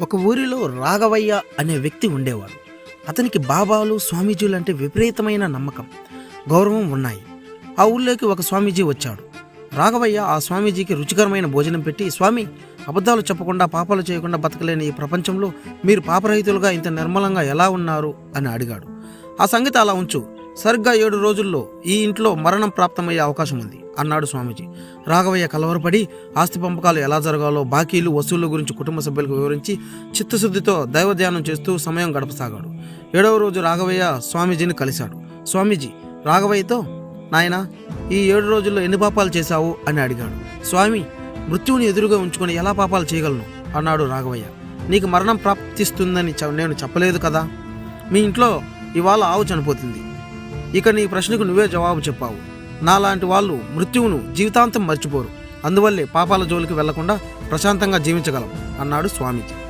ఒక ఊరిలో రాఘవయ్య అనే వ్యక్తి ఉండేవాడు. అతనికి బాబాలు స్వామీజీలు అంటే విపరీతమైన నమ్మకం గౌరవం ఉన్నాయి. ఆ ఊళ్ళోకి ఒక స్వామీజీ వచ్చాడు. రాఘవయ్య ఆ స్వామీజీకి రుచికరమైన భోజనం పెట్టి స్వామి అబద్ధాలు చెప్పకుండా పాపాలు చేయకుండా బతకలేని ఈ ప్రపంచంలో మీరు పాపరహితులుగా ఇంత నిర్మలంగా ఎలా ఉన్నారు? అని అడిగాడు. ఆ సంగతి అలా ఉంచు. సరిగ్గా ఏడు రోజుల్లో ఈ ఇంట్లో మరణం ప్రాప్తమయ్యే అవకాశం ఉంది అన్నాడు స్వామీజీ. రాఘవయ్య కలవరపడి ఆస్తి పంపకాలు ఎలా జరగాలో బాకీలు వసూళ్ళ గురించి కుటుంబ సభ్యులకు వివరించి చిత్తశుద్ధితో దైవ ధ్యానం చేస్తూ సమయం గడపసాగాడు. ఏడవ రోజు రాఘవయ్య స్వామీజీని కలిశాడు. స్వామీజీ రాఘవయ్యతో నాయనా ఈ ఏడు రోజుల్లో ఎన్ని పాపాలు చేశావు? అని అడిగాడు. స్వామి మృత్యువుని ఎదురుగా ఉంచుకొని ఎలా పాపాలు చేయగలను? అన్నాడు రాఘవయ్య. నీకు మరణం ప్రాప్తిస్తుందని నేను చెప్పలేదు కదా? మీ ఇంట్లో ఇవాళ ఆవు చనిపోతుంది. ఇక నీ ప్రశ్నకు నువ్వే జవాబు చెప్పావు. నాలాంటి వాళ్ళు మృత్యువును జీవితాంతం మర్చిపోరు. అందువల్లే పాపాల జోలికి వెళ్ళకుండా ప్రశాంతంగా జీవించగలం అన్నాడు స్వామీజీ.